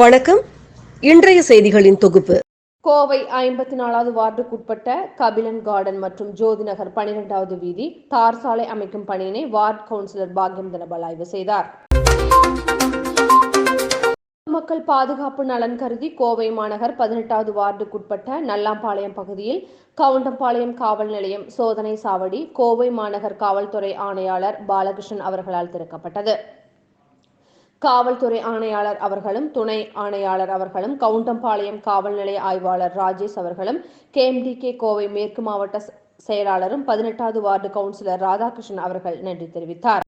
வணக்கம். இன்றைய செய்திகளின் தொகுப்பு. கோவை ஐம்பத்தி நாலாவது வார்டுக்குட்பட்ட கபிலன் கார்டன் மற்றும் ஜோதி நகர் பனிரெண்டாவது வீதி தார் சாலை அமைக்கும் பணியினை வார்டு கவுன்சிலர் பாக்யம் தனபால் ஆய்வு செய்தார். மக்கள் பாதுகாப்பு நலன் கருதி கோவை மாநகர் பதினெட்டாவது வார்டுக்குட்பட்ட நல்லாம்பாளையம் பகுதியில் கவுண்டம்பாளையம் காவல் நிலையம் சோதனை சாவடி கோவை மாநகர் காவல்துறை ஆணையாளர் பாலகிருஷ்ணன் அவர்களால் திறக்கப்பட்டது. காவல்துறை ஆணையாளர் அவர்களும் துணை ஆணையாளர் அவர்களும் கவுண்டம்பாளையம் காவல் நிலைய ஆய்வாளர் ராஜேஷ் அவர்களும் கேஎம்டிகே கோவை மேற்கு மாவட்ட செயலாளரும் பதினெட்டாவது வார்டு கவுன்சிலர் ராதாகிருஷ்ணன் அவர்கள் நன்றி தெரிவித்தார்.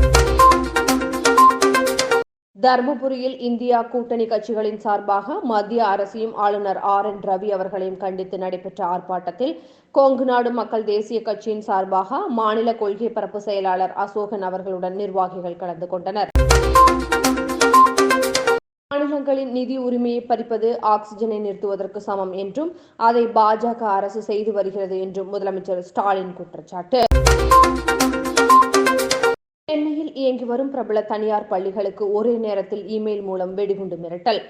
தருமபுரியில் இந்தியா கூட்டணி கட்சிகளின் சார்பாக மத்திய அரசையும் ஆளுநர் ஆர் என் ரவி அவர்களையும் கண்டித்து நடைபெற்ற ஆர்ப்பாட்டத்தில் கொங்கு நாடு மக்கள் தேசிய கட்சியின் சார்பாக மாநில கொள்கை பரப்பு செயலாளர் அசோகன் அவர்களுடன் நிர்வாகிகள் கலந்து கொண்டனர். மாணவர்களின் நிதி உரிமையை பறிப்பது ஆக்சிஜனை நிறுத்துவதற்கு சமம் என்றும் அதை பாஜக அரசு செய்து வருகிறது என்றும் முதலமைச்சர் ஸ்டாலின் குற்றச்சாட்டு. சென்னையில் இயங்கி வரும் பிரபல தனியார் பள்ளிகளுக்கு ஒரே நேரத்தில் இமெயில் மூலம் வெடிகுண்டு மிரட்டல்.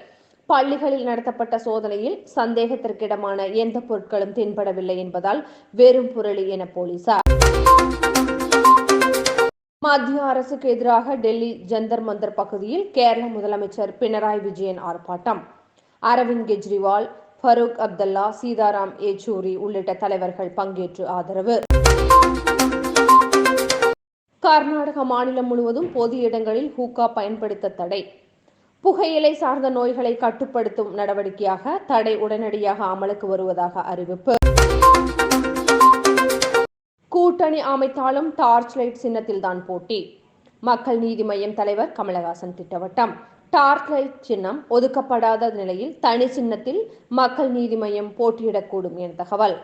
பள்ளிகளில் நடத்தப்பட்ட சோதனையில் சந்தேகத்திற்கிடமான எந்த பொருட்களும் தென்படவில்லை என்பதால் வெறும் புரளி என போலீசார். மத்திய அரசுக்கு எதிராக டெல்லி ஜந்தர் மந்தர் பகுதியில் கேரள முதலமைச்சர் பினராயி விஜயன் ஆர்ப்பாட்டம். அரவிந்த் கெஜ்ரிவால் ஃபரூக் அப்தல்லா சீதாராம் யெச்சூரி உள்ளிட்ட தலைவர்கள் பங்கேற்று ஆதரவு. கர்நாடக மாநிலம் முழுவதும் பொது இடங்களில் ஹூக்கா பயன்படுத்த தடை. புகையிலை சார்ந்த நோய்களை கட்டுப்படுத்தும் நடவடிக்கையாக தடை உடனடியாக அமலுக்கு வருவதாக அறிவிப்பு. கூட்டணி அமைத்தாலும் டார்ச் லைட் சின்னத்தில் தான் போட்டி. மக்கள் நீதி மய்யம் தலைவர் கமலஹாசன் திட்டவட்டம். டார்ச் லைட் சின்னம் ஒதுக்கப்படாத நிலையில் தனி சின்னத்தில் மக்கள் நீதி மய்யம் போட்டியிடக்கூடும் என தகவல்.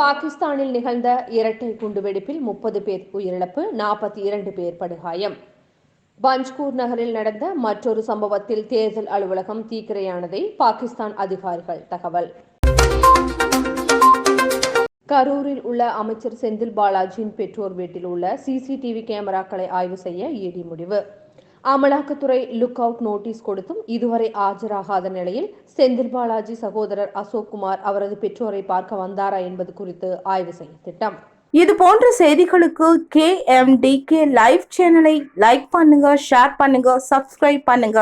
பாகிஸ்தானில் நிகழ்ந்த இரட்டை குண்டுவெடிப்பில் முப்பது பேர் உயிரிழப்பு நாற்பத்தி இரண்டு பேர் படுகாயம். பஞ்ச்கூர் நகரில் நடந்த மற்றொரு சம்பவத்தில் தேர்தல் அலுவலகம் தீக்கிரையானதை பாகிஸ்தான் அதிகாரிகள் தகவல். கரூரில் உள்ள அமைச்சர் செந்தில் பாலாஜியின் பெற்றோர் வீட்டில் உள்ள சிசிடிவி கேமராக்களை ஆய்வு செய்ய இடி முடிவு. அமலாக்கத்துறை லுக் அவுட் நோட்டீஸ் கொடுத்தும் இதுவரை ஆஜராகாத நிலையில் செந்தில் பாலாஜி சகோதரர் அசோக் குமார் அவரது பெற்றோரை பார்க்க வந்தாரா என்பது குறித்து ஆய்வு செய்ய திட்டம். இது போன்ற செய்திகளுக்கு K M D K live சேனலை லைக் பண்ணுங்க ஷேர் பண்ணுங்க சப்ஸ்கிரைப் பண்ணுங்க.